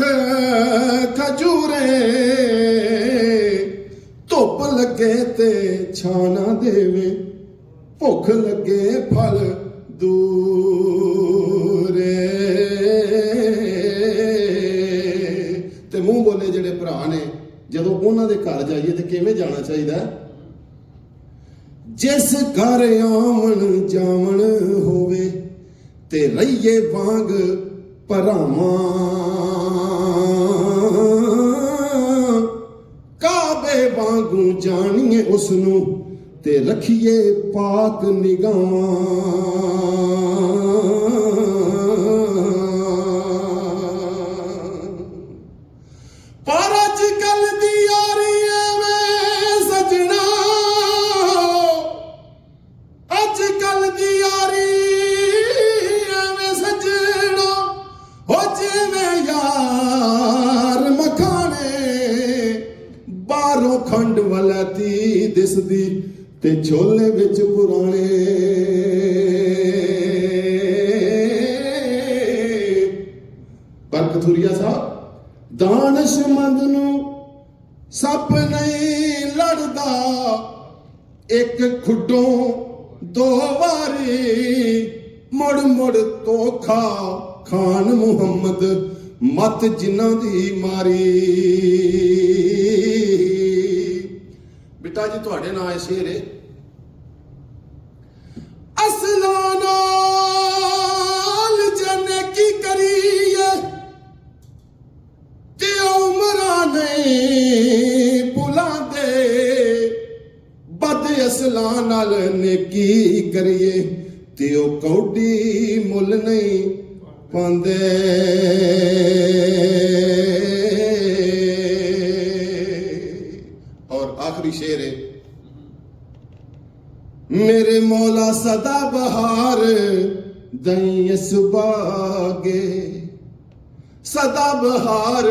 ਰੁੱਖ ਖਜੂਰੇ, ਧੁੱਪ ਲੱਗੇ ਤੇ ਛਾਣਾ ਦੇਵੇ, ਭੁੱਖ ਲੱਗੇ ਫਲ ਦੂਰੇ। ਤੇ ਮੂੰਹ ਬੋਲੇ ਜਿਹੜੇ ਭਰਾ ਨੇ, ਜਦੋਂ ਉਹਨਾਂ ਦੇ ਘਰ ਜਾਈਏ ਤੇ ਕਿਵੇਂ ਜਾਣਾ ਚਾਹੀਦਾ? ਜਿਸ ਘਰ ਆਵਣ ਜਾਵਣ ਹੋਵੇ, ਤੇ ਰਹੀਏ ਵਾਂਗ ਭਰਾਵਾਂ। ਕਾਬੇ ਵਾਂਗੂ ਜਾਣੀਏ ਉਸ ਨੂੰ ਤੇ ਰੱਖੀਏ ਪਾਕ ਨਿਗਾਹਾਂ। ਤੇ ਝੋਲੇ ਵਿੱਚ ਪੁਰਾਣੇ ਪਰ ਕਥੂਰੀਆ ਸਾਹਿਬ ਦਾਨਸ਼ਮੰਦ ਨੂੰ ਸੱਪ ਨਹੀਂ ਲੜਦਾ। ਇੱਕ ਖੁੱਡੋਂ ਦੋ ਵਾਰੀ ਮੁੜ ਮੁੜ ਤੋਖਾ ਖਾਨ ਮੁਹੰਮਦ, ਮਤ ਜਿਨ੍ਹਾਂ ਦੀ ਮਾਰੀ। ਬਿਟਾ ਜੀ, ਤੁਹਾਡੇ ਨਾਂ ਹੈ ਸ਼ੇਰ ਹੈ ਅਸਲਾਂ ਨਾਲ ਜਨੇ ਕੀ ਕਰੀਏ? ਤੇ ਉਮਰਾਂ ਨਹੀਂ ਭੁਲਾਉਂਦੇ ਬਦ ਅਸਲਾਂ ਨਾਲ ਨੇਕੀ ਕਰੀਏ। ਤੇ ਉਹ ਕੌਡੀ ਮੁੱਲ ਨਹੀਂ ਪਾਉਂਦੇ। ਔਰ ਆਖਰੀ ਸ਼ੇਰ ਹੈ ਮੇਰੇ ਮੌਲਾ ਸਦਾ ਬਹਾਰ ਦਈ ਸੁਬਾਗੇ ਸਦਾ ਬਹਾਰ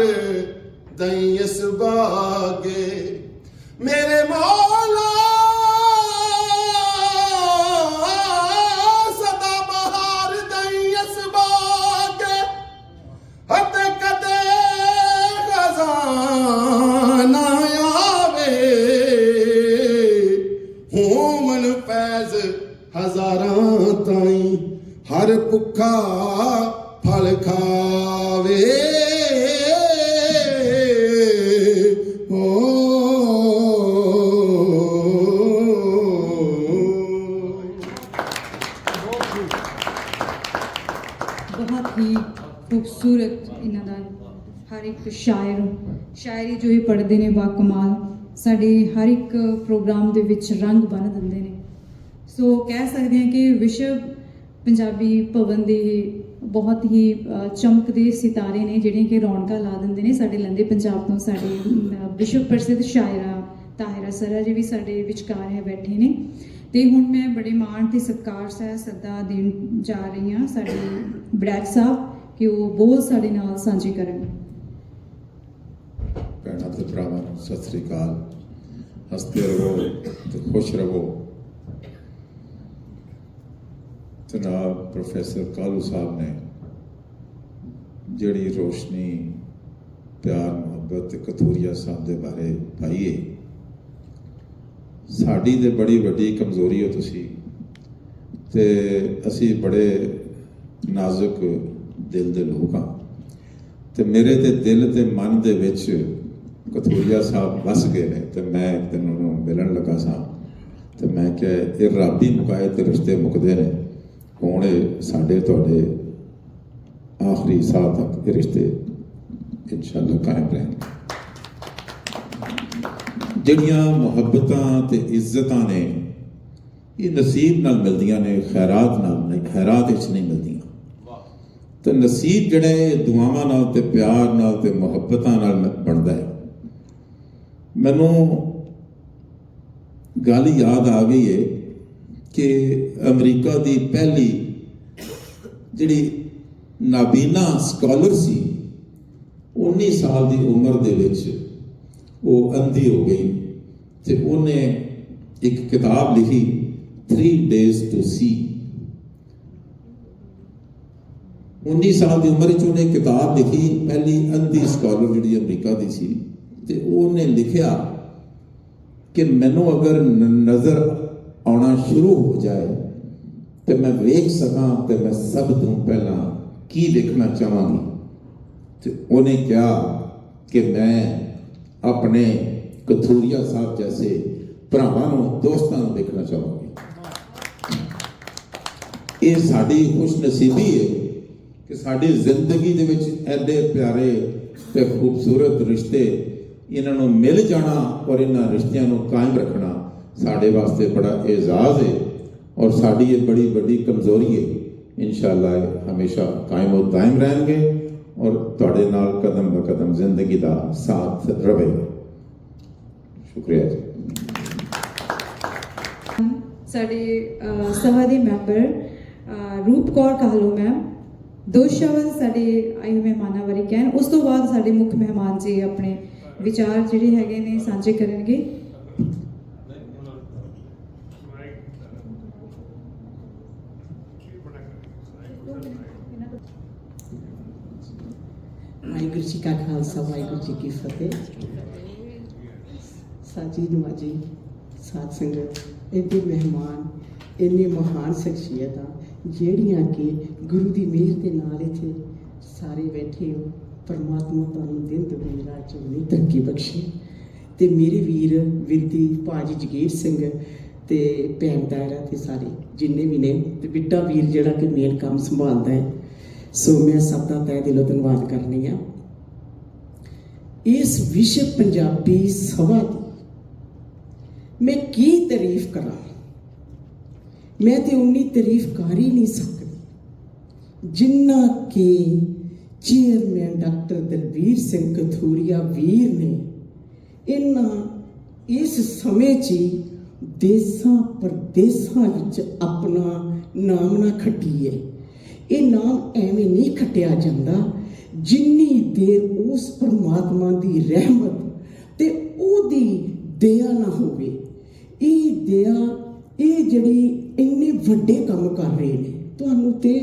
ਦਈ ਸੁਬਾਗੇ ਮੇਰੇ ਮੌਲਾ ਬਹੁਤ ਹੀ ਖੂਬਸੂਰਤ ਇਹਨਾਂ ਦਾ ਹਰ ਇੱਕ ਸ਼ਾਇਰ, ਸ਼ਾਇਰੀ ਜੋ ਇਹ ਪੜ੍ਹਦੇ ਨੇ ਬਾ ਕਮਾਲ। ਸਾਡੇ ਹਰ ਇੱਕ ਪ੍ਰੋਗਰਾਮ ਦੇ ਵਿੱਚ ਰੰਗ ਬੰਨ ਦਿੰਦੇ ਨੇ। ਸੋ ਕਹਿ ਸਕਦੇ ਹਾਂ ਕਿ ਵਿਸ਼ਵ ਪੰਜਾਬੀ ਭਵਨ ਦੇ ਬਹੁਤ ਹੀ ਚਮਕਦੇ ਸਿਤਾਰੇ ਨੇ ਜਿਹੜੇ ਕਿ ਰੌਣਕਾਂ ਲਾ ਦਿੰਦੇ ਨੇ ਸਾਡੇ ਲੰਦੇ ਪੰਜਾਬ ਤੋਂ, ਸਾਡੇ ਵਿਸ਼ਵ ਪ੍ਰਸਿੱਧ ਸ਼ਾਇਰਾ ਤਾਹਿਰਾ ਸਰਾ ਜੀ ਵੀ ਸਾਡੇ ਵਿਚਕਾਰ ਹੈ, ਬੈਠੇ ਨੇ। ਤੇ ਹੁਣ ਮੈਂ ਬੜੇ ਮਾਣ ਤੇ ਸਤਿਕਾਰ ਸਹਿ ਸੱਦਾ ਦੇਣ ਜਾ ਰਹੀ ਹਾਂ ਸਾਡੇ ਬੜੈਕ ਸਾਹਿਬ ਕਿ ਉਹ ਬੋਲ ਸਾਡੇ ਨਾਲ ਸਾਂਝੇ ਕਰਨ। ਭੈਣਾਂ ਤੇ ਭਰਾਵਾਂ ਸਤਿ ਸ੍ਰੀ ਅਕਾਲ। ਹੱਸਦੇ ਰਹੋ ਤੇ ਖੁਸ਼ ਰਹੋ। ਜਨਾਬ ਪ੍ਰੋਫੈਸਰ ਕਾਲੂ ਸਾਹਿਬ ਨੇ ਜਿਹੜੀ ਰੋਸ਼ਨੀ, ਪਿਆਰ, ਮੁਹੱਬਤ ਤੇ ਕਥੂਰੀਆ ਸਾਹਿਬ ਦੇ ਬਾਰੇ ਪਾਈਏ ਸਾਡੀ ਤੇ ਬੜੀ ਵੱਡੀ ਕਮਜ਼ੋਰੀ ਹੋ ਤੁਸੀਂ। ਤੇ ਅਸੀਂ ਬੜੇ ਨਾਜ਼ੁਕ ਦਿਲ ਦੇ ਲੋਕ ਹਾਂ। ਤੇ ਮੇਰੇ ਤੇ ਦਿਲ ਤੇ ਮਨ ਦੇ ਵਿੱਚ ਕਥੂਰੀਆ ਸਾਹਿਬ ਵਸ ਗਏ ਨੇ ਤੇ ਮੈਂ ਇੱਕ ਦਿਨ ਉਹਨੂੰ ਮਿਲਣ ਲੱਗਾ ਸਾਂ। ਤੇ ਮੈਂ ਕਿਹਾ, ਇਹ ਰੱਬ ਹੀ ਮੁਕਾਏ ਤੇ ਰਿਸ਼ਤੇ ਮੁਕਦੇ ਨੇ। ਹੁਣ ਇਹ ਸਾਡੇ ਤੁਹਾਡੇ ਆਖਰੀ ਸਾਹ ਤੱਕ ਇਹ ਰਿਸ਼ਤੇ? ਇਨਸ਼ਾਅੱਲਾ ਕਾਇਮ ਰਹਿਣਗੇ। ਜਿਹੜੀਆਂ ਮੁਹੱਬਤਾਂ ਤੇ ਇੱਜ਼ਤਾਂ ਨੇ, ਇਹ ਨਸੀਬ ਨਾਲ ਮਿਲਦੀਆਂ ਨੇ, ਖੈਰਾਤ ਨਾਲ ਨਹੀਂ, ਖੈਰਾਤ ਵਿੱਚ ਨਹੀਂ ਮਿਲਦੀਆਂ। ਤੇ ਨਸੀਬ ਜਿਹੜਾ ਦੁਆਵਾਂ ਨਾਲ ਤੇ ਪਿਆਰ ਨਾਲ ਤੇ ਮੁਹੱਬਤਾਂ ਨਾਲ ਮ- ਬਣਦਾ ਹੈ। ਮੈਨੂੰ ਗੱਲ ਯਾਦ ਆ ਗਈ ਹੈ ਕਿ ਅਮਰੀਕਾ ਦੀ ਪਹਿਲੀ ਜਿਹੜੀ ਨਾਬੀਨਾ ਸਕਾਲਰ ਸੀ 19 ਸਾਲ ਦੀ ਉਮਰ ਦੇ ਵਿੱਚ ਉਹ ਅੰਧੀ ਹੋ ਗਈ। ਤੇ ਉਹਨੇ ਇੱਕ ਕਿਤਾਬ ਲਿਖੀ 3 ਡੇਜ਼ ਟੂ ਸੀ 19 ਸਾਲ ਦੀ ਉਮਰ ਵਿੱਚ ਉਹਨੇ ਕਿਤਾਬ ਲਿਖੀ, ਪਹਿਲੀ ਅੰਧੀ ਸਕਾਲਰ ਜਿਹੜੀ ਅਮਰੀਕਾ ਦੀ ਸੀ। ਤੇ ਉਹਨੇ ਲਿਖਿਆ ਕਿ ਮੈਨੂੰ ਅਗਰ ਨਜ਼ਰ ਆਉਣਾ ਸ਼ੁਰੂ ਹੋ ਜਾਏ, ਤੇ ਮੈਂ ਵੇਖ ਸਕਾਂ ਤੇ ਮੈਂ ਸਭ ਤੋਂ ਪਹਿਲਾਂ ਕੀ ਦੇਖਣਾ ਚਾਹਾਂਗੀ। ਤੇ ਉਹਨੇ ਕਿਹਾ ਕਿ ਮੈਂ ਆਪਣੇ ਕਥੂਰੀਆ ਸਾਹਿਬ ਜੈਸੇ ਭਰਾਵਾਂ ਨੂੰ, ਦੋਸਤਾਂ ਨੂੰ ਦੇਖਣਾ ਚਾਹਾਂਗੀ। ਇਹ ਸਾਡੀ ਖੁਸ਼ਨਸੀਬੀ ਹੈ ਕਿ ਸਾਡੀ ਜ਼ਿੰਦਗੀ ਦੇ ਵਿੱਚ ਐਡੇ ਪਿਆਰੇ ਤੇ ਖੂਬਸੂਰਤ ਰਿਸ਼ਤੇ ਇਹਨਾਂ ਨੂੰ ਮਿਲ ਜਾਣਾ ਔਰ ਇਹਨਾਂ ਰਿਸ਼ਤਿਆਂ ਨੂੰ ਕਾਇਮ ਰੱਖਣਾ ਸਾਡੇ ਵਾਸਤੇ ਬੜਾ ਇਜ਼ਾਜ਼ ਹੈ ਔਰ ਸਾਡੀ ਇਹ ਬੜੀ ਵੱਡੀ ਕਮਜ਼ੋਰੀ ਹੈ ਇਨਸ਼ਾਅੱਲਾ ਇਹ ਹਮੇਸ਼ਾ ਕਾਇਮ ਔਰ ਦਾਇਮ ਰਹਿਣਗੇ ਔਰ ਤੁਹਾਡੇ ਨਾਲ ਕਦਮ ਬ ਕਦਮ ਜ਼ਿੰਦਗੀ ਦਾ ਸਾਥ ਰਹੇਗਾ ਸ਼ੁਕਰੀਆ ਜੀ। ਸਾਡੇ ਸਭਾ ਦੇ ਮੈਂਬਰ ਰੂਪ ਕੌਰ ਕਾਹਲੋ ਮੈਮ ਦੋ ਸ਼ਬਦ ਸਾਡੇ ਆਏ ਮਹਿਮਾਨਾਂ ਬਾਰੇ ਕਹਿਣ। ਉਸ ਤੋਂ ਬਾਅਦ ਸਾਡੇ ਮੁੱਖ ਮਹਿਮਾਨ ਜੀ ਆਪਣੇ ਵਿਚਾਰ ਜਿਹੜੇ ਹੈਗੇ ਨੇ ਸਾਂਝੇ ਕਰਨਗੇ। ਵਾਹਿਗੁਰੂ ਜੀ ਕਾ ਖਾਲਸਾ ਵਾਹਿਗੁਰੂ ਜੀ ਕੀ ਫਤਿਹ। ਸਾਜੀ ਨਵਾਜੀ ਸਾਧ ਸੰਗਤ ਇਹਦੇ ਮਹਿਮਾਨ, ਇੰਨੇ ਮਹਾਨ ਸ਼ਖਸੀਅਤਾਂ ਜਿਹੜੀਆਂ ਕਿ ਗੁਰੂ ਦੀ ਮਿਹਰ ਦੇ ਨਾਲ ਇੱਥੇ ਸਾਰੇ ਬੈਠੇ ਹੋ, ਪਰਮਾਤਮਾ ਤੁਹਾਨੂੰ ਦਿਨ ਦੁਗਣੀ ਰਾਤ ਚੌਗੁਣੀ ਤਰੱਕੀ ਬਖਸ਼ੇ। ਤੇ ਮੇਰੇ ਵੀਰ ਵਿਰਦੀ ਭਾਜੀ ਜਗੀਰ ਸਿੰਘ ਤੇ ਭੈਣ ਦਾਇਰਾ ਤੇ ਸਾਰੇ, ਜਿੰਨੇ ਵੀ ਨੇ, ਤੇ ਬਿੱਟਾ ਵੀਰ ਜਿਹੜਾ ਕਿ ਮੇਨ ਕੰਮ ਸੰਭਾਲਦਾ ਹੈ। ਸੋ ਮੈਂ ਸਭ ਦਾ ਤਹਿ ਦਿਲੋਂ ਧੰਨਵਾਦ ਕਰਨੀ ਆ ਇਸ ਵਿਸ਼ਵ ਪੰਜਾਬੀ ਸਭਾ ਦੀ ਮੈਂ ਕੀ ਤਾਰੀਫ ਕਰਾਂ? ਮੈਂ ਤੇ ਉਨੀ ਤਾਰੀਫ ਕਰ ਹੀ ਨਹੀਂ ਸਕਦੀ। ਜਿੰਨਾ ਕਿ ਚੇਅਰਮੈਨ ਡਾਕਟਰ ਦਲਬੀਰ ਸਿੰਘ ਕਥੂਰੀਆ ਵੀਰ ਨੇ ਇਹਨਾਂ ਇਸ ਸਮੇਂ 'ਚ ਹੀ ਦੇਸਾਂ ਪ੍ਰਦੇਸਾਂ ਵਿੱਚ ਆਪਣਾ ਨਾਮ ਨਾ ਖੱਟੀਏ। ਇਹ ਨਾਮ ਐਵੇਂ ਨਹੀਂ ਖੱਟਿਆ ਜਾਂਦਾ ਜਿੰਨੀ ਦੇਰ ਉਸ ਪਰਮਾਤਮਾ ਦੀ ਰਹਿਮਤ ਤੇ ਉਹਦੀ ਦਇਆ ਨਾ ਹੋਵੇ। ਇਹ ਦਇਆ ਇਹ ਜਿਹੜੀ ਇੰਨੇ ਵੱਡੇ ਕੰਮ ਕਰ ਰਹੇ ਨੇ, ਤੁਹਾਨੂੰ ਤੇ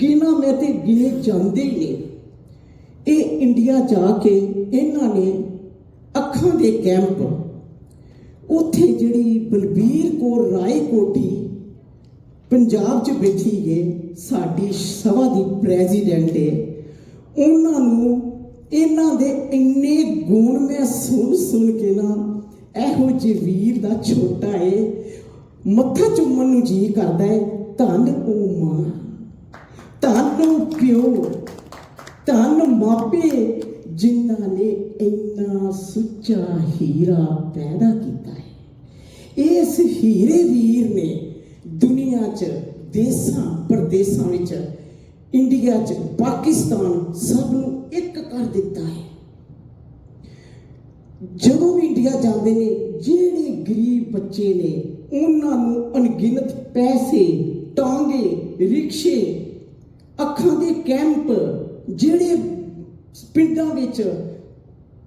ਗਿਣਾ ਮੈਂ ਤੇ ਗਿਣੇ ਜਾਂਦੇ ਹੀ ਨੇ ਇਹ ਇੰਡੀਆ ਜਾ ਕੇ ਇਹਨਾਂ ਨੇ ਅੱਖਾਂ ਦੇ ਕੈਂਪ, ਉੱਥੇ ਜਿਹੜੀ ਬਲਬੀਰ ਕੌਰ ਰਾਏ ਕੋਟੀ ਪੰਜਾਬ 'ਚ ਬੈਠੀ ਏ, ਸਾਡੀ ਸਭਾ ਦੀ ਪ੍ਰੈਜ਼ੀਡੈਂਟ ਏ, ਉਹਨਾਂ ਨੂੰ ਇਹਨਾਂ ਦੇ ਇੰਨੇ ਗੁਣ ਮੈਂ ਸੁਣ ਸੁਣ ਕੇ ਨਾ ਇਹੋ ਜਿਹੇ ਵੀਰ ਦਾ ਛੋਟਾ ਏ, ਮੱਥਾ ਚੁੰਮਣ ਨੂੰ ਜੀ ਕਰਦਾ ਏ, ਧੰਨ ਉਹ ਮਾਂ, ਧੰਨ ਉਹ ਪਿਓ, ਧੰਨ ਮਾਪੇ, ਜਿਨ੍ਹਾਂ ਨੇ ਇੰਨਾ ਸੁੱਚਾ ਹੀਰਾ ਪੈਦਾ ਕੀਤਾ ਹੈ ਇਸ ਹੀਰੇ ਵੀਰ ਨੇ ਦੁਨੀਆ 'ਚ, ਦੇਸਾਂ, ਪ੍ਰਦੇਸਾਂ ਵਿੱਚ, ਇੰਡੀਆ 'ਚ, ਪਾਕਿਸਤਾਨ ਸਭ ਨੂੰ ਇੱਕ ਕਰ ਦਿੱਤਾ ਹੈ ਜਦੋਂ ਵੀ ਇੰਡੀਆ ਜਾਂਦੇ ਨੇ, ਜਿਹੜੇ ਗਰੀਬ ਬੱਚੇ ਨੇ, ਉਹਨਾਂ ਨੂੰ ਅਣਗਿਣਤ ਪੈਸੇ, ਟਾਂਗੇ, ਰਿਕਸ਼ੇ, ਅੱਖਾਂ ਦੇ ਕੈਂਪ, ਜਿਹੜੇ ਪਿੰਡਾਂ ਵਿੱਚ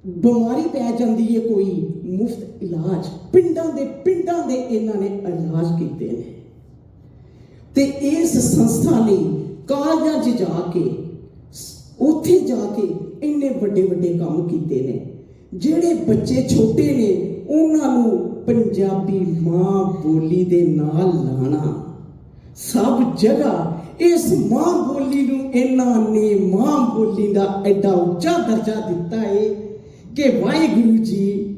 ਬਿਮਾਰੀ ਪੈ ਜਾਂਦੀ ਹੈ ਕੋਈ ਮੁਫਤ ਇਲਾਜ। ਪਿੰਡਾਂ ਦੇ ਪਿੰਡਾਂ ਦੇ ਇਹਨਾਂ ਨੇ ਇਲਾਜ ਕੀਤੇ ਨੇ। ਤੇ ਇਸ ਸੰਸਥਾ ਲਈ ਕਾਲਜਾਂ 'ਚ ਜਾ ਕੇ, ਉੱਥੇ ਜਾ ਕੇ ਇੰਨੇ ਵੱਡੇ ਵੱਡੇ ਕੰਮ ਕੀਤੇ ਨੇ। ਜਿਹੜੇ ਬੱਚੇ ਛੋਟੇ ਨੇ, ਉਹਨਾਂ ਨੂੰ ਪੰਜਾਬੀ ਮਾਂ ਬੋਲੀ ਦੇ ਨਾਲ ਲਾਣਾ। ਸਭ ਜਗ੍ਹਾ ਇਸ ਮਾਂ ਬੋਲੀ ਨੂੰ ਇਹਨਾਂ ਨੇ ਮਾਂ ਬੋਲੀ ਦਾ ਐਡਾ ਉੱਚਾ ਦਰਜਾ ਦਿੱਤਾ ਏ ਕਿ ਵਾਹਿਗੁਰੂ ਜੀ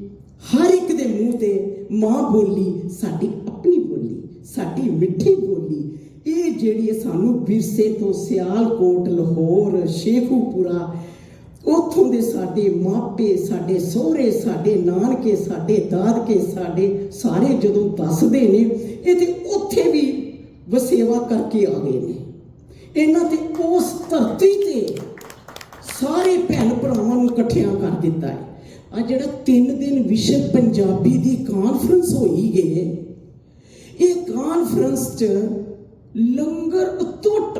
ਹਰ ਇੱਕ ਦੇ ਮੂੰਹ ਤੇ ਮਾਂ ਬੋਲੀ, ਸਾਡੀ ਆਪਣੀ ਬੋਲੀ, ਸਾਡੀ ਮਿੱਠੀ ਬੋਲੀ। ਇਹ ਜਿਹੜੀ ਸਾਨੂੰ ਵਿਰਸੇ ਤੋਂ ਸਿਆਲਕੋਟ, ਲਾਹੌਰ, ਸ਼ੇਖੂਪੁਰਾ ਉੱਥੋਂ ਦੇ ਸਾਡੇ ਮਾਪੇ, ਸਾਡੇ ਸਹੁਰੇ, ਸਾਡੇ ਨਾਨਕੇ, ਸਾਡੇ ਦਾਦਕੇ, ਸਾਡੇ ਸਾਰੇ ਜਦੋਂ ਦੱਸਦੇ ਨੇ, ਇਹ ਤੇ ਉੱਥੇ ਵੀ ਵਸੇਵਾ ਕਰਕੇ ਆ ਗਏ ਨੇ। ਇਹਨਾਂ ਤੇ ਉਸ ਧਰਤੀ ਤੇ ਸਾਰੇ ਭੈਣ ਭਰਾਵਾਂ ਨੂੰ ਇਕੱਠਿਆਂ ਕਰ ਦਿੱਤਾ ਹੈ। ਆ ਜਿਹੜਾ 3 ਦਿਨ ਵਿਸ਼ਵ ਪੰਜਾਬੀ ਦੀ ਕਾਨਫਰੰਸ ਹੋਈ ਗਈ ਹੈ, ਇਹ ਕਾਨਫਰੰਸ 'ਚ ਲੰਗਰ ਅਤੁੱਟ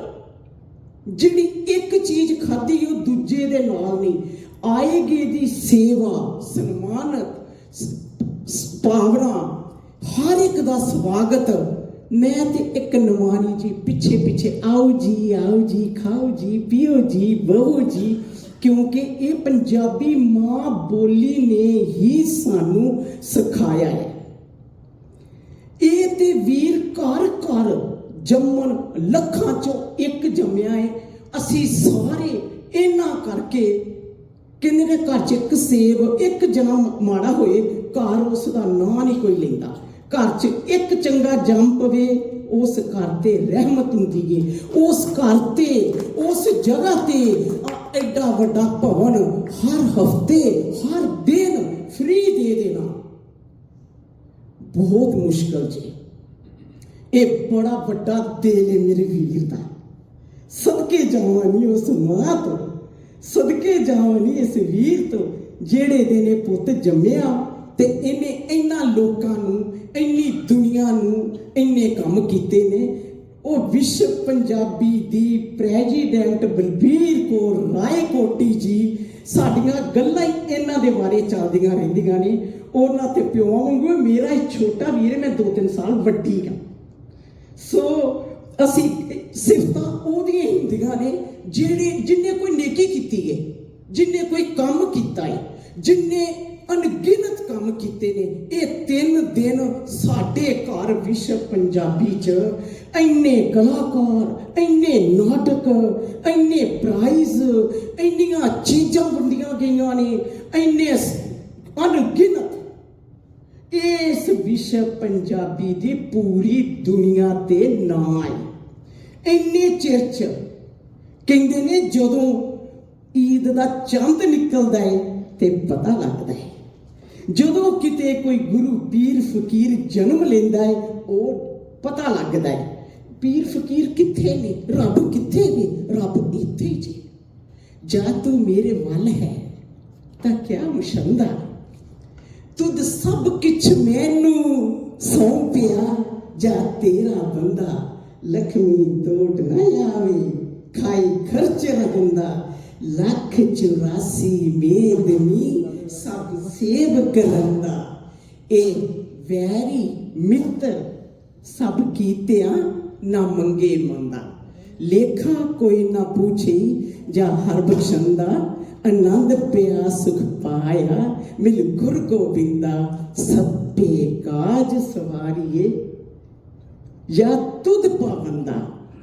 ਜਿਹੜੀ ਇੱਕ ਚੀਜ਼ ਖਾਧੀ ਉਹ ਦੂਜੇ ਦੇ ਨਾਲ ਨਹੀਂ। ਆਏਗੀ ਦੀ ਸੇਵਾ, ਸਨਮਾਨਤ, ਸ- ਭਾਵਨਾ, ਹਰ ਇੱਕ ਦਾ ਸਵਾਗਤ। ਮੈਂ ਤੇ ਇੱਕ ਨਵਾਨੀ ਜੀ ਪਿੱਛੇ ਪਿੱਛੇ, ਆਓ ਜੀ ਆਓ ਜੀ, ਖਾਓ ਜੀ, ਪੀਓ ਜੀ ਬਹੋ ਜੀ, ਕਿਉਂਕਿ ਇਹ ਪੰਜਾਬੀ ਮਾਂ ਬੋਲੀ ਨੇ ਹੀ ਸਾਨੂੰ ਸਿਖਾਇਆ ਹੈ। ਇਹ ਤੇ ਵੀਰ ਘਰ ਘਰ ਜੰਮਣ ਲੱਖਾਂ ਚੋਂ ਇੱਕ ਜੰਮਿਆ ਹੈ ਅਸੀਂ ਸਾਰੇ ਇਹਨਾਂ ਕਰਕੇ ਕਹਿੰਦੇ ਨੇ ਘਰ 'ਚ ਇੱਕ ਸੇਬ, ਇੱਕ ਜਨਮ ਮਾੜਾ ਹੋਏ, ਘਰ ਉਸ ਦਾ ਨਾਂ ਨਹੀਂ ਕੋਈ ਲੈਂਦਾ। ਘਰ 'ਚ ਇੱਕ ਚੰਗਾ ਜੰਮ ਪਵੇ, ਉਸ ਘਰ ਤੇ ਰਹਿਮਤ ਹੁੰਦੀ ਏ। ਉਸ ਘਰ ਤੇ, ਉਸ ਜਗ੍ਹਾ ਤੇ ਐਡਾ ਵੱਡਾ ਭਵਨ ਹਰ ਹਫ਼ਤੇ, ਹਰ ਦਿਨ ਫ੍ਰੀ ਦੇ ਦੇਣਾ। ਬਹੁਤ ਮੁਸ਼ਕਲ ਜੀ। ਇਹ ਬੜਾ ਵੱਡਾ ਦਿਲ ਹੈ ਮੇਰੇ ਵੀਰ ਦਾ। ਸਦਕੇ ਜਾਵਾਂ ਨਹੀਂ ਉਸ ਮਾਂ ਤੋਂ ਸਦਕੇ ਜਾਵਾਂ ਨਹੀਂ ਇਸ ਵੀਰ ਤੋਂ ਜਿਹੜੇ ਦੇ ਨੇ ਪੁੱਤ ਜੰਮਿਆ ਤੇ ਇਹਨੇ ਇੰਨਾ ਲੋਕਾਂ ਨੂੰ ਇੰਨੀ ਦੁਨੀਆ ਨੂੰ ਇੰਨੇ ਕੰਮ ਕੀਤੇ ਨੇ। ਉਹ ਵਿਸ਼ਵ ਪੰਜਾਬੀ ਦੀ ਪ੍ਰੈਜ਼ੀਡੈਂਟ ਬਲਬੀਰ ਕੌਰ ਰਾਏ ਕੋਟੀ ਜੀ ਸਾਡੀਆਂ ਗੱਲਾਂ ਹੀ ਇਹਨਾਂ ਦੇ ਬਾਰੇ ਚੱਲਦੀਆਂ ਰਹਿੰਦੀਆਂ ਨੇ। ਉਹਨਾਂ ਤੇ ਪਿਓ ਵਾਂਗੂ ਮੇਰਾ ਛੋਟਾ ਵੀਰ ਹੈ, ਮੈਂ 2-3 ਸਾਲ ਵੱਡੀ ਹਾਂ। ਸੋ ਅਸੀਂ ਸਿਫਤਾਂ ਉਹਦੀਆਂ ਹੀ ਹੁੰਦੀਆਂ ਨੇ ਜਿਹੜੇ ਜਿੰਨੇ ਕੋਈ ਨੇਕੀ ਕੀਤੀ ਹੈ ਜਿੰਨੇ ਕੋਈ ਕੰਮ ਕੀਤਾ ਹੈ ਜਿੰਨੇ ਅਣਗਿਣਤ ਕੰਮ ਕੀਤੇ ਨੇ, ਇਹ ਤਿੰਨ ਦਿਨ ਸਾਡੇ ਘਰ ਵਿਸ਼ਵ ਪੰਜਾਬੀ ਚ ਇੰਨੇ ਕਲਾਕਾਰ, ਇੰਨੇ ਨਾਟਕ, ਇੰਨੇ ਪ੍ਰਾਈਜ਼ ਇੰਨੀਆਂ ਚੀਜ਼ਾਂ ਵੰਡੀਆਂ ਗਈਆਂ ਨੇ, ਇੰਨੇ ਅਣਗਿਣਤ ਇਸ ਵਿਸ਼ਵ ਪੰਜਾਬੀ ਦੀ ਪੂਰੀ ਦੁਨੀਆ ਤੇ ਨਾਂ ਹੈ ਇੰਨੇ ਚਿਰ ਚ ਕਹਿੰਦੇ ਨੇ ਜਦੋਂ ਈਦ ਦਾ ਚੰਦ ਨਿਕਲਦਾ ਹੈ ਤੇ ਪਤਾ ਲੱਗਦਾ ਹੈ ਜਦੋਂ ਕਿਤੇ ਕੋਈ ਗੁਰੂ ਪੀਰ ਫਕੀਰ ਜਨਮ ਲੈਂਦਾ ਹੈ ਉਹ ਪਤਾ ਲੱਗਦਾ ਹੈ ਪੀਰ ਫਕੀਰ ਕਿੱਥੇ ਨੇ? ਰੱਬ ਕਿੱਥੇ ਨੇ? ਰੱਬ ਇੱਥੇ ਹੀ ਜੀ। ਜਾਂ ਤੂੰ ਮੇਰੇ ਵੱਲ ਹੈ ਤਾਂ ਕਿਆ ਮੁਸ਼ੰਦਾ? ਤੁਧ ਸਭ ਕਿਛ ਮੈਨੂੰ ਸੌਂਪਿਆ, ਜਾ ਤੇਰਾ ਬੰਦਾ ਲਖਮੀ ਤੋੜ ਨਾ ਆਵੇ ਖਾਈ ਖਰਚ ਰਹਿੰਦਾ ਲੱਖ 84 ਮੇਦਨੀ ਸਭ ਸੇਵ ਕਰੰਦਾ। ਇਹ ਵੈਰੀ ਮਿੱਤਰ ਸਭ ਕੀਤਿਆ ਨਾ ਮੰਗੇ ਮੰਦਾ। ਲੇਖਾ ਕੋਈ ਨਾ ਪੁੱਛੀ, ਜਾਂ ਹਰ ਬਖਸ਼ੰਦਾ ਆਨੰਦ ਪਿਆ, ਸੁਖ ਪਾਇਆ। ਮਿਲ ਗੁਰ ਗੋਬਿੰਦਾ ਸਭੇ ਕਾਜ ਸਵਾਰੀਏ। ਜਾਂ ਤੁਧ ਪਾਵੰਦਾ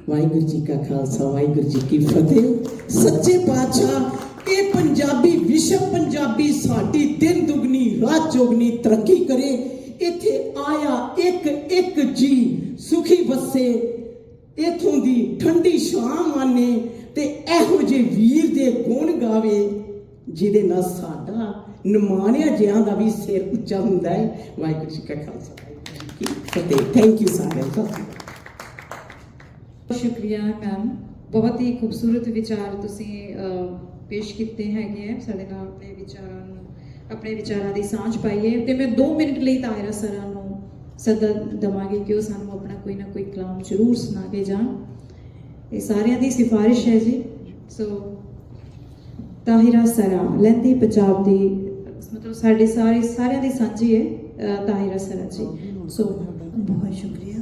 ਵਾਹਿਗੁਰੂ ਜੀ ਕਾ ਖਾਲਸਾ, ਵਾਹਿਗੁਰੂ ਜੀ ਕੀ ਫਤਿਹ। ਸੱਚੇ ਪਾਤਸ਼ਾਹ, ਇਹ ਪੰਜਾਬੀ ਵਿਸ਼ਵ ਪੰਜਾਬੀ ਸਾਡੀ ਦਿਨ ਦੁਗਣੀ, ਰਾਤ ਚੌਗਣੀ ਤਰੱਕੀ ਕਰੇ। ਇੱਥੇ ਆਇਆ ਇੱਕ ਇੱਕ ਜੀ ਸੁਖੀ ਵਸੇ। ਇਥੋਂ ਦੀ ਠੰਡੀ ਛਾਂ ਆਨੇ। ਤੇ ਇਹੋ ਜਿਹੇ ਵੀਰ ਦੇ ਗੁਣ ਗਾਵੇ, ਜਿਹਦੇ ਨਾਲ ਸਾਡਾ ਨਿਮਾਣਿਆ ਜਿਹਾਂ ਦਾ ਵੀ ਸਿਰ ਉੱਚਾ ਹੁੰਦਾ ਹੈ। ਵਾਹਿਗੁਰੂ ਜੀ ਕਾ ਖਾਲਸਾ। ਫਤਿਹ। ਥੈਂਕ ਯੂ ਸਾਰਿਆਂ ਦਾ ਸ਼ੁਕਰੀਆ ਮੈਮ। ਬਹੁਤ ਹੀ ਖੂਬਸੂਰਤ ਵਿਚਾਰ ਤੁਸੀਂ ਪੇਸ਼ ਕੀਤੇ ਹੈਗੇ ਆ। ਸਾਡੇ ਨਾਲ ਆਪਣੇ ਵਿਚਾਰਾਂ ਨੂੰ, ਆਪਣੇ ਵਿਚਾਰਾਂ ਦੀ ਸਾਂਝ ਪਾਈਏ। ਹੈ ਤੇ ਮੈਂ 2 ਮਿੰਟ ਲਈ ਤਾਇਰਾ ਸਰਾਂ ਨੂੰ ਸੱਦਾ ਦਵਾਂਗੀ ਕਿ ਉਹ ਸਾਨੂੰ ਆਪਣਾ ਕੋਈ ਨਾ ਕੋਈ ਕਲਾਮ ਜ਼ਰੂਰ ਸੁਣਾ ਕੇ ਜਾਣ। ਇਹ ਸਾਰਿਆਂ ਦੀ ਸਿਫਾਰਿਸ਼ ਹੈ ਜੀ। ਸੋ ਤਾਹਿਰਾ ਸਰਾ, ਲਹਿੰਦੀ ਪੰਜਾਬ ਦੀ, ਮਤਲਬ ਸਾਡੇ ਸਾਰੇ, ਸਾਰਿਆਂ ਦੀ ਸਾਂਝੀ ਹੈ ਤਾਹਿਰਾ ਸਰਾ ਜੀ। ਸੋ ਬਹੁਤ ਸ਼ੁਕਰੀਆ।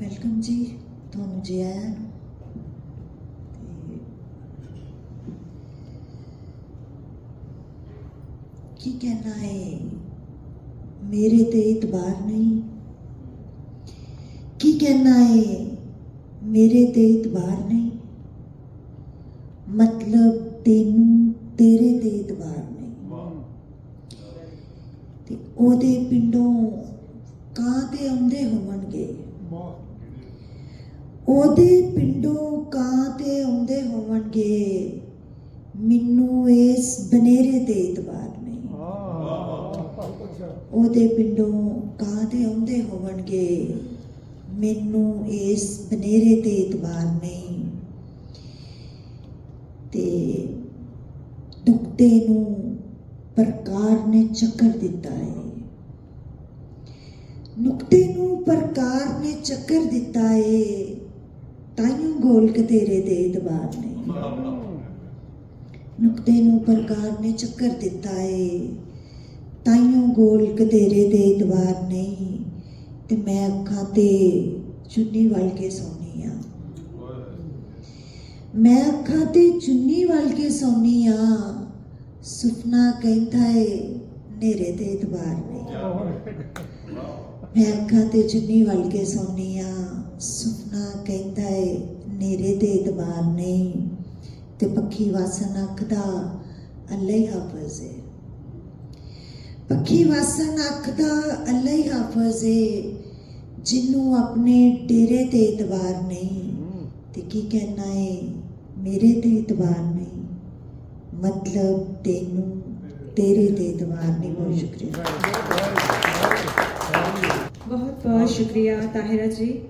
ਵੈਲਕਮ ਜੀ, ਤੁਹਾਨੂੰ ਜੀ ਆਇਆਂ ਕੀ ਕਹਿਣਾ ਹੈ? ਮੇਰੇ ਤੇ ਇਤਬਾਰ ਨਹੀਂ। ਕੀ ਕਹਿਣਾ ਹੈ ਮੇਰੇ ਤੇ ਇਤਬਾਰ ਨਹੀਂ। ਮਤਲਬ ਤੈਨੂੰ ਤੇਰੇ ਤੇ ਇਤਬਾਰ ਨਹੀਂ। ਤੇ ਉਹਦੇ ਪਿੰਡੋਂ ਕਾਂ ਤੇ ਆਉਂਦੇ ਹੋਣਗੇ ਉਹਦੇ ਪਿੰਡੋਂ ਉਹਦੇ ਪਿੰਡੋਂ ਕਾਂ ਤੇ ਆਉਂਦੇ ਹੋਣਗੇ ਮੈਨੂੰ ਇਸ ਬਨੇਰੇ ਤੇ ਇਤਬਾਰ ਨਹੀਂ। ਤੇ ਦੁਖਤੇ ਨੂੰ ਪ੍ਰਕਾਰ ਨੇ ਚੱਕਰ ਦਿੱਤਾ ਹੈ ਨੁਕਤੇ ਨੂੰ ਪ੍ਰਕਾਰ ਨੇ ਚੱਕਰ ਦਿੱਤਾ ਏ, ਤਾਈਓ ਗੋਲਕ ਤੇਰੇ ਦੇ ਇਤਬਾਰ ਨਹੀਂ। ਨੁਕਤੇ ਨੂੰ ਪ੍ਰਕਾਰ ਨੇ ਚੱਕਰ ਦਿੱਤਾ ਏ। ਤਾਈਓ ਗੋਲ ਕਤੇਰੇ ਦੇ ਇਤਬਾਰ ਨਹੀਂ, ਤੇ ਮੈਂ ਅੱਖਾਂ ਤੇ ਚੁੰਨੀ ਵਲ ਕੇ ਸੌਣੀ ਆ। ਮੈਂ ਅੱਖਾਂ ਤੇ ਚੁੰਨੀ ਵਲ ਕੇ ਸੌਣੀ ਆ, ਸੁਪਨਾ ਕਹਿੰਦਾ ਏ ਨੇਰੇ ਤੇ ਇਤਬਾਰ ਨਹੀਂ। ਮੈਂ ਅੱਖਾਂ ਤੇ ਚੁੰਨੀ ਵਲ ਕੇ ਸੌਣੀ ਆ, ਸੁਪਨਾ ਕਹਿੰਦਾ ਏ ਨੇਰੇ ਤੇ ਇਤਬਾਰ ਨਹੀਂ, ਤੇ ਪੱਖੀ ਵਾਸਨ ਅੱਖ ਦਾ ਅੱਲਾ ਹੀ ਹਾਫਜ਼ ਏ ਪੱਖੀ ਵਾਸਨ ਅੱਖ ਦਾ ਅੱਲਾ ਹੀ ਹਾਫਜ਼ ਏ ਜਿਹਨੂੰ ਆਪਣੇ ਡੇਰੇ ਤੇ ਇਤਬਾਰ ਨਹੀਂ। ਤੇ ਕੀ ਕਹਿਣਾ ਏ ਮੇਰੇ ਤੇ ਇਤਬਾਰ ਨਹੀਂ। ਮਤਲਬ ਤੈਨੂੰ ਤੇਰੇ ਤੇ ਇਤਬਾਰ ਨਹੀਂ ਬਹੁਤ ਸ਼ੁਕਰੀਆ। ਬਹੁਤ ਬਹੁਤ ਸ਼ੁਕਰੀਆ ਤਾਹਿਰਾ ਜੀ।